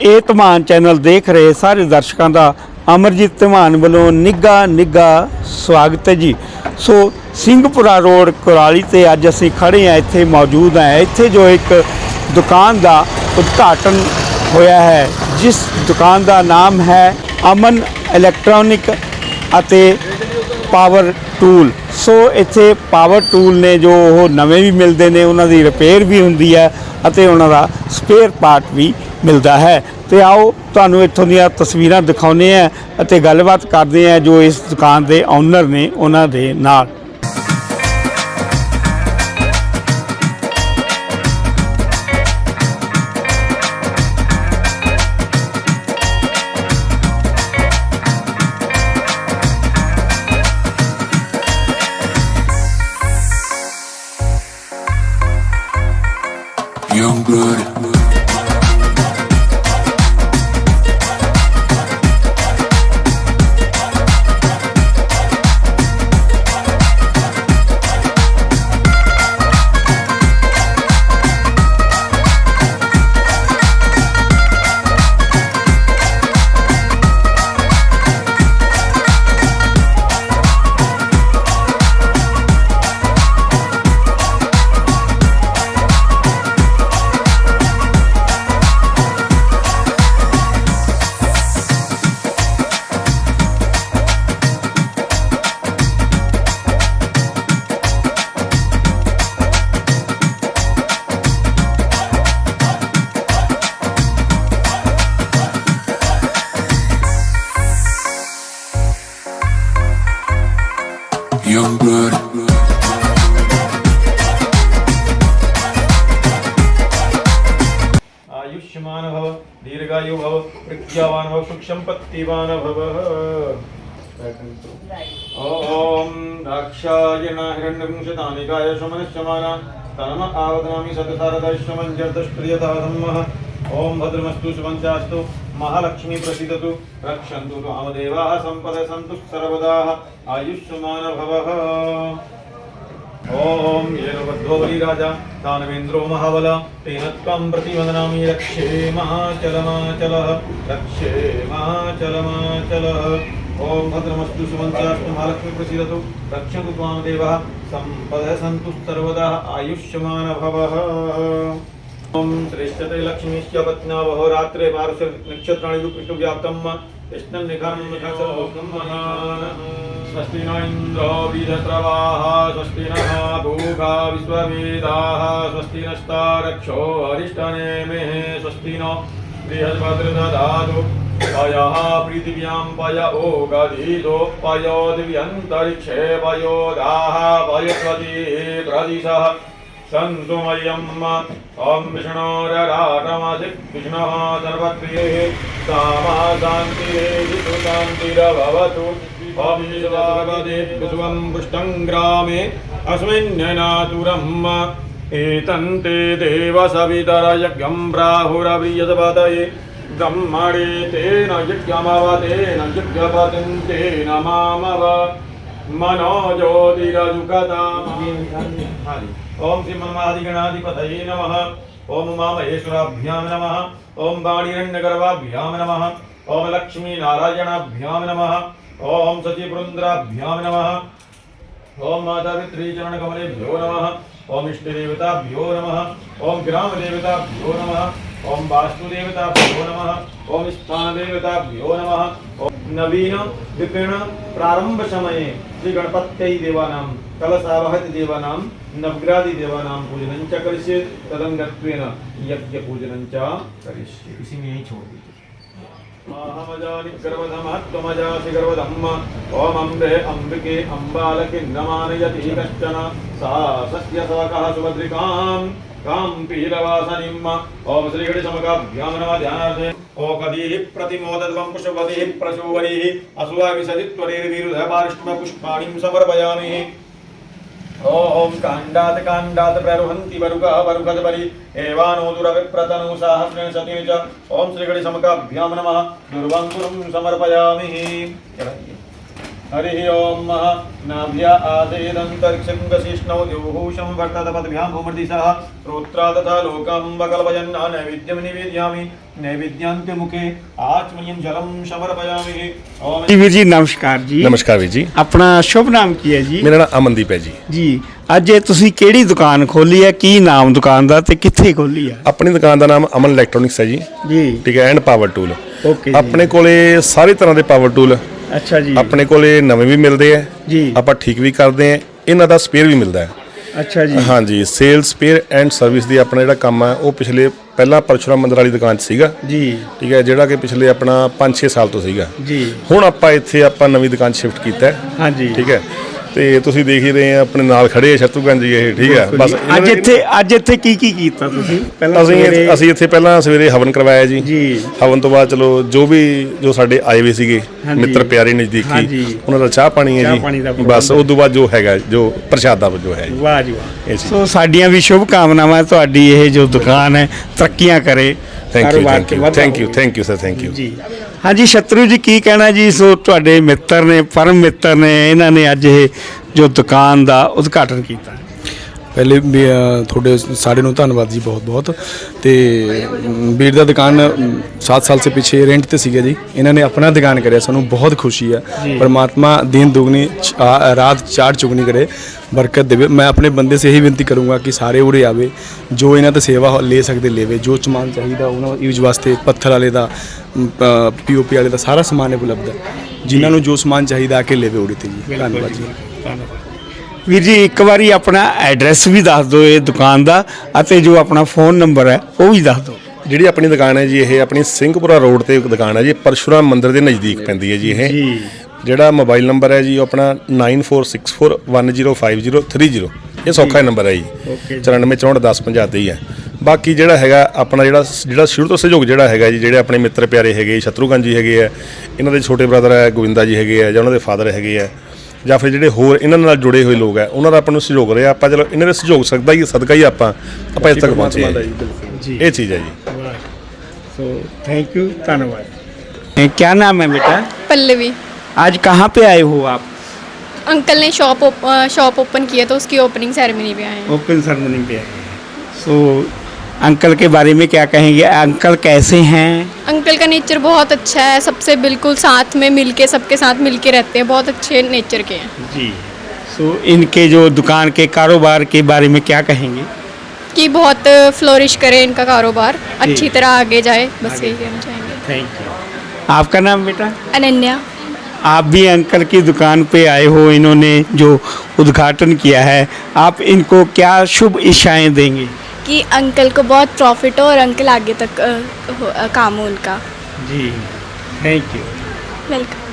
ਇਹ ਧਮਾਨ ਚੈਨਲ ਦੇਖ ਰਹੇ ਸਾਰੇ ਦਰਸ਼ਕਾਂ ਦਾ ਅਮਰਜੀਤ ਧਮਾਨ ਵੱਲੋਂ ਨਿੱਘਾ ਨਿੱਘਾ ਸਵਾਗਤ ਹੈ ਜੀ। ਸੋ ਸਿੰਘਪੁਰਾ ਰੋਡ ਕੁਰਾਲੀ ਤੇ ਅੱਜ ਅਸੀਂ ਖੜੇ ਹਾਂ, ਇੱਥੇ ਮੌਜੂਦ ਹਾਂ। ਇੱਥੇ ਜੋ ਇੱਕ ਦੁਕਾਨ ਦਾ ਉਦਘਾਟਨ ਹੋਇਆ ਹੈ, ਜਿਸ ਦੁਕਾਨ ਦਾ ਨਾਮ ਹੈ ਅਮਨ ਇਲੈਕਟ੍ਰੋਨਿਕ ਅਤੇ ਪਾਵਰ ਟੂਲ। ਸੋ ਇੱਥੇ ਪਾਵਰ ਟੂਲ ਨੇ ਜੋ ਉਹ ਨਵੇਂ ਵੀ ਮਿਲਦੇ ਨੇ, ਉਹਨਾਂ ਦੀ ਰਿਪੇਅਰ ਵੀ ਹੁੰਦੀ ਹੈ ਅਤੇ ਉਹਨਾਂ ਦਾ ਸਪੇਅਰ ਪਾਰਟ ਵੀ ਮਿਲਦਾ ਹੈ। ਤੇ ਆਓ ਤੁਹਾਨੂੰ ਇੱਥੋਂ ਦੀਆਂ ਤਸਵੀਰਾਂ ਦਿਖਾਉਂਦੇ ਆ ਅਤੇ ਗੱਲਬਾਤ ਕਰਦੇ ਆ ਜੋ ਇਸ ਦੁਕਾਨ ਦੇ ਓਨਰ ਨੇ ਉਹਨਾਂ ਦੇ ਨਾਲ। प्रज्ञावान भव सुख संपत्तिवान भव ओम दाक्षायण हिरण्यपुंसतानिकाय समनश्यमाना तनम आवदनामि सतसारदश्यमञ्जर्तष्ट्रियता धम्मः ओम भद्रमस्तु शुभञ्चास्तु महालक्ष्मी प्रसीदतु रक्षन्तु त्वामदेवाः सम्पद सन्तु सर्वदाः आयुष्यमान भवः ओम येन बद्धो बलिराजा दानवेन्द्रो महाबल तेन त्वं प्रतिवदनामि रक्षे महाचलमाचलः रक्षे महाचलमाचलः ॐ भद्रमस्तु सुमन्त्रास्तु महालक्ष्मी प्रसीदतु रक्षन्तु त्वां देवः सम्पदः सन्तु सर्वदा आयुष्यमान भवः ॐ श्रेष्ठते लक्ष्मीश्च पत्न्या वहो रात्रे पार्श्व नक्षत्राणि रूपिष्टु व्याप्तं कृष्णं निघानं स्वस्ति न इन्द्रो बीजस्रवाः स्वस्ति नः भूखा विश्ववेदाः स्वस्ति नस्तारक्षो अरिष्टनेमिः स्वस्ति नो बृहस्पतिर्दधातु पयः पृथिव्यां पय ओगधीतो पयो दिव्यन्तरिक्षे पयोदाः पयस्वतीः प्रदिशः सन्तु मह्यम् ॐ विष्णोरराटमधिक् विष्णुः सर्वक्रियेः सामा शान्तिः शान्तिरभवतु ॐ विश्वपदे विश्वं पुष्टं ग्रामे अस्मिन्ननातुरम् एतन्ते देवसवितरयज्ञं प्राहुरव्रियसपतये ब्रह्मणे तेन यज्ञमवतेन यज्ञपतिं तेन मामव मनोज्योतिरजुगताम् ओम श्री मनमादिगणाधिपतये नमः ओम उमामहेश्वराभ्यां नमः ओम वाणिरण्यगर्भाभ्यां नमः ओम लक्ष्मी नारायणाभ्यां नमः ओम सचिवृन्द्राभ्यां नमः ओम मातापितृचरणकमलेभ्यो नमः ओम इष्टदेवताभ्यो नमः ओम ग्रामदेवताभ्यो नमः ओम वास्तुदेवताभ्यो नमः ओम स्थानदेवताभ्यो नमः ओम नवीन विपिण प्रारंभ समये श्री गणपत्यै देवानां कलशावहति देवानां नवग्रादि देवानां पूजनं च करिष्ये तदङ्गत्वेन यज्ञपूजनं च करिष्ये इसी में ही छोड़ दीजिए अहमजानि गर्वधमत्वमजासि गर्वधम्म ॐ अम्बे अम्बिके अम्बालके नमानयति कश्चन सा सस्य सकः सुभद्रिकां कां पीलवासनिम् ॐ श्रीगणेशमकाभ्यां नमः ध्यानार्थे ओकदीः प्रतिमोदध्वं पुष्पवतीः प्रचोवरीः असुवाविशति त्वरेर्विरुधपारिष्टपुष्पाणिं समर्पयामि ओम कांडात कांडात प्ररुहन्ति वरुगा वरुगत परि एवानो दुरविप्रतनु साहस्रेण सतेन च ओम श्री गणेश समकाभ्याम नमः दुर्वांकुरं समर्पयामि चलाइए हरिः ॐ नाभ्या आदेदन्तरिक्षं गशिष्णौ द्योभूषं वर्ततपद्भ्यां भूमर्दिशः श्रोत्रा तथा लोकं वकल्पयन् नैवेद्यं निवेदयामि नैवेद्यान्त्यमुखे आचमनीयं जलं समर्पयामि ॐ ਜੀ ਵੀਰ ਜੀ ਨਮਸਕਾਰ ਜੀ ਨਮਸਕਾਰ ਵੀਰ ਜੀ ਆਪਣਾ ਸ਼ੁਭ ਨਾਮ ਕੀ ਹੈ ਜੀ ਮੇਰਾ ਨਾਮ ਅਮਨਦੀਪ ਹੈ ਜੀ ਜੀ ਅੱਜ ਇਹ ਤੁਸੀਂ ਕਿਹੜੀ ਦੁਕਾਨ ਖੋਲੀ ਹੈ ਕੀ ਨਾਮ ਦੁਕਾਨ ਦਾ ਤੇ ਕਿੱਥੇ ਖੋਲੀ ਹੈ ਆਪਣੀ ਦੁਕਾਨ ਦਾ ਨਾਮ ਅਮਨ ਇਲੈਕਟ੍ਰੋਨਿਕਸ ਹੈ ਜੀ ਜੀ ਠੀਕ ਹੈ ਐਂਡ ਪਾਵਰ ਟੂਲ ਓਕੇ ਜੀ ਆਪਣੇ ਕੋਲੇ ਸਾਰੇ ਤਰ੍ਹਾਂ ਦੇ ਪਾਵਰ ਟੂਲ ਅੱਛਾ ਜੀ। ਆਪਣੇ ਕੋਲੇ ਨਵੇਂ ਵੀ ਮਿਲਦੇ ਆ। ਜੀ। ਆਪਾਂ ਠੀਕ ਵੀ ਕਰਦੇ ਆ। ਇਹਨਾਂ ਦਾ ਸਪੇਅਰ ਵੀ ਮਿਲਦਾ ਹੈ। ਅੱਛਾ ਜੀ। ਹਾਂਜੀ ਸੇਲ ਸਪੇਅਰ ਐਂਡ ਸਰਵਿਸ ਦੀ ਆਪਣਾ ਜਿਹੜਾ ਕੰਮ ਹੈ ਉਹ ਪਿਛਲੇ ਪਹਿਲਾਂ ਪਰਸ਼ੁਰਾਮ ਮੰਦਰ ਵਾਲੀ ਦੁਕਾਨ 'ਚ ਸੀਗਾ। ਜੀ। ਠੀਕ ਹੈ ਜਿਹੜਾ ਕਿ ਪਿਛਲੇ ਆਪਣਾ 5-6 ਸਾਲ ਤੋਂ ਸੀਗਾ। ਜੀ। ਹੁਣ ਆਪਾਂ ਇੱਥੇ ਆਪਾਂ ਨਵੀਂ ਦੁਕਾਨ ਸ਼ਿਫਟ ਕੀਤਾ ਹੈ। ਹਾਂਜੀ। ਠੀਕ ਹੈ। ਤੇ ਤੁਸੀਂ ਦੇਖ ਹੀ ਰਹੇ ਆ ਆਪਣੇ ਨਾਲ ਖੜੇ ਆ ਸ਼ਤਰੂਗੰਜ ਜੀ ਇਹ ਠੀਕ ਹੈ ਬਸ ਇਹਨਾਂ ਅੱਜ ਇੱਥੇ ਅੱਜ ਇੱਥੇ ਕੀ ਕੀ ਕੀਤਾ ਤੁਸੀਂ ਪਹਿਲਾਂ ਅਸੀਂ ਸਵੇਰੇ- ਅਸੀਂ ਇੱਥੇ ਪਹਿਲਾਂ ਸਵੇਰੇ ਹਵਨ ਕਰਵਾਇਆ ਜੀ ਜੀ ਹਵਨ ਤੋਂ ਬਾਅਦ ਚਲੋ ਜੋ ਵੀ ਜੋ ਸਾਡੇ ਆਏ ਹੋਏ ਸੀਗੇ ਹਾਂਜੀ। ਮਿੱਤਰ ਪਿਆਰੇ ਨਜ਼ਦੀਕੀ ਹਾਂਜੀ। ਉਹਨਾਂ ਦਾ ਚਾਹ ਪਾਣੀ ਹੈ ਚਾਹ ਪਾਣੀ ਦਾ ਜੀ ਪ੍ਰਬੰਧ। ਬਸ ਉਸ ਤੋਂ ਬਾਅਦ ਜੋ ਹੈਗਾ ਜੋ ਪ੍ਰਸ਼ਾਦਾ ਜੋ ਹੈ ਜੀ ਵਾਹ ਜੀ ਵਾਹ ਇਹ। ਸੋ ਸਾਡੀਆਂ ਵੀ ਸ਼ੁਭ ਕਾਮਨਾਵਾਂ ਤੁਹਾਡੀ ਇਹ ਜੋ ਦੁਕਾਨ ਹੈ ਤਰੱਕੀਆਂ ਕਰੇ ਥੈਂਕ ਯੂ ਕਾਰੋਬਾਰ ਥੈਂਕ ਚ ਯੂ ਵਾਧਾ ਥੈਂਕ ਯੂ ਹੋਵੇ। Thank you sir thank you ਜੀ ਹਾਂਜੀ, ਸ਼ਤਰੂ ਜੀ, ਕੀ ਕਹਿਣਾ ਜੀ? ਸੋ ਤੁਹਾਡੇ ਮਿੱਤਰ ਨੇ, ਪਰਮ ਮਿੱਤਰ ਨੇ, ਇਹਨਾਂ ਨੇ ਅੱਜ ਇਹ ਜੋ ਦੁਕਾਨ ਦਾ ਉਦਘਾਟਨ ਕੀਤਾ। ਪਹਿਲੇ ਵੀ ਤੁਹਾਡੇ ਸਾਡੇ ਨੂੰ ਧੰਨਵਾਦ ਜੀ ਬਹੁਤ ਬਹੁਤ। ਤੇ ਵੀਰ ਦਾ ਦੁਕਾਨ 7 ਸਾਲ ਸੇ ਪਿੱਛੇ ਰੈਂਟ ਤੇ ਸੀਗਾ ਜੀ। ਇਹਨਾਂ ਨੇ ਆਪਣਾ ਦੁਕਾਨ ਕਰਿਆ ਸਾਨੂੰ ਬਹੁਤ ਖੁਸ਼ੀ ਹੈ ਪਰਮਾਤਮਾ ਦਿਨ ਦੁਗਣੀ ਰਾਤ ਚਾਰ ਚੁਗਣੀ ਕਰੇ ਬਰਕਤ ਦੇਵੇ। ਮੈਂ ਆਪਣੇ ਬੰਦੇ ਸੇ ਇਹੀ ਬੇਨਤੀ ਕਰੂੰਗਾ ਕਿ ਸਾਰੇ ਉਰੇ ਆਵੇ ਜੋ ਇਹਨਾਂ ਤੇ ਸੇਵਾ ਲੈ ਸਕਦੇ ਲੈਵੇ ਜੋ ਸਮਾਨ ਚਾਹੀਦਾ ਉਹਨਾਂ ਯੂਜ਼ ਵਾਸਤੇ ਪੱਥਰ ਵਾਲੇ ਦਾ ਪੀਓਪੀ ਵਾਲੇ ਦਾ ਸਾਰਾ ਸਮਾਨ ਉਪਲਬਧ ਹੈ। ਜਿਨ੍ਹਾਂ ਨੂੰ ਜੋ ਸਮਾਨ ਚਾਹੀਦਾ ਆ ਕੇ ਲੈਵੇ ਉਰੇ ਤੇ ਜੀ। ਧੰਨਵਾਦ ਜੀ ਵੀਰ ਜੀ ਇੱਕ ਵਾਰੀ ਆਪਣਾ ਐਡਰੈਸ ਵੀ ਦੱਸ ਦਿਓ ਇਹ ਦੁਕਾਨ ਦਾ ਅਤੇ ਜੋ ਆਪਣਾ ਫੋਨ ਨੰਬਰ ਹੈ ਉਹ ਵੀ ਦੱਸ ਦਿਓ। ਜਿਹੜੀ ਆਪਣੀ ਦੁਕਾਨ ਹੈ ਜੀ ਇਹ ਆਪਣੀ ਸਿੰਘਪੁਰਾ ਰੋਡ ਤੇ ਇੱਕ ਦੁਕਾਨ ਹੈ ਜੀ ਪਰਸ਼ੁਰਾਮ ਮੰਦਿਰ ਦੇ ਨਜ਼ਦੀਕ ਪੈਂਦੀ ਹੈ ਜੀ ਇਹ। ਜਿਹੜਾ ਮੋਬਾਈਲ ਨੰਬਰ ਹੈ ਜੀ ਉਹ ਆਪਣਾ 9464105030 ਇਹ ਸੌਖਾ ਨੰਬਰ ਹੈ ਜੀ। Okay 94641050 ਹੀ ਹੈ। ਬਾਕੀ ਜਿਹੜਾ ਹੈਗਾ ਆਪਣਾ ਜਿਹੜਾ ਜਿਹੜਾ ਸ਼ੁਰੂ ਤੋਂ ਸਹਿਯੋਗ ਜਿਹੜਾ ਹੈਗਾ ਜੀ ਜਿਹੜੇ ਆਪਣੇ ਮਿੱਤਰ ਪਿਆਰੇ ਹੈਗੇ ਸ਼ਤਰੂਗਨ ਜੀ ਹੈਗੇ ਆ ਇਹਨਾਂ ਦੇ ਛੋਟੇ ਬ੍ਰਦਰ ਹੈ ਗੋਵਿੰਦਾ ਜੀ ਹੈਗੇ ਆ ਜਾਂ ਉਹਨਾਂ ਦੇ ਫਾਦਰ ਹੈਗੇ ਆ ਜਾਂ ਫਿਰ ਜਿਹੜੇ ਹੋਰ ਇਹਨਾਂ ਨਾਲ ਜੁੜੇ ਹੋਏ ਲੋਕ ਆ ਉਹਨਾਂ ਦਾ ਆਪਾਂ ਨੂੰ ਸਹਿਯੋਗ ਰਿਹਾ ਆਪਾਂ ਚਲੋ ਇਹਨਾਂ ਦੇ ਸਹਿਯੋਗ ਸਕਦਾ ਹੀ ਸਦਕਾ ਹੀ ਆਪਾਂ ਆਪਾਂ ਇੱਥੇ ਤੱਕ ਪਹੁੰਚੇ ਹਾਂ ਜੀ। ਜੀ ਇਹ ਚੀਜ਼ ਹੈ ਜੀ सो थैंक यू धन्यवाद क्या नाम है बेटा पल्लवी आज कहाँ पे आए हो आप अंकल ने शॉप ओप, शॉप ओपन किया तो उसकी ओपनिंग सेरेमनी पे आए हैं ओपन सेरेमनी पे आए हैं सो अंकल के बारे में क्या कहेंगे? अंकल कैसे हैं? अंकल का नेचर बहुत अच्छा है। सबसे बिल्कुल साथ में मिलके सबके साथ मिलके रहते हैं। बहुत अच्छे नेचर के हैं। जी। सो इनके जो दुकान के कारोबार के बारे में क्या कहेंगे? कि बहुत फ्लोरिश करे इनका कारोबार। अच्छी तरह आगे जाए। बस यही कहना चाहेंगे। थैंक यू आपका नाम बेटा? अनन्या। आप भी अंकल की दुकान पे आए हो इन्होंने जो उद्घाटन किया है आप इनको क्या शुभ इच्छाएँ देंगे? कि अंकल को बहुत प्रॉफिट हो और अंकल आगे तक अ, हो- अ, काम हो उनका जी थैंक यू वेलकम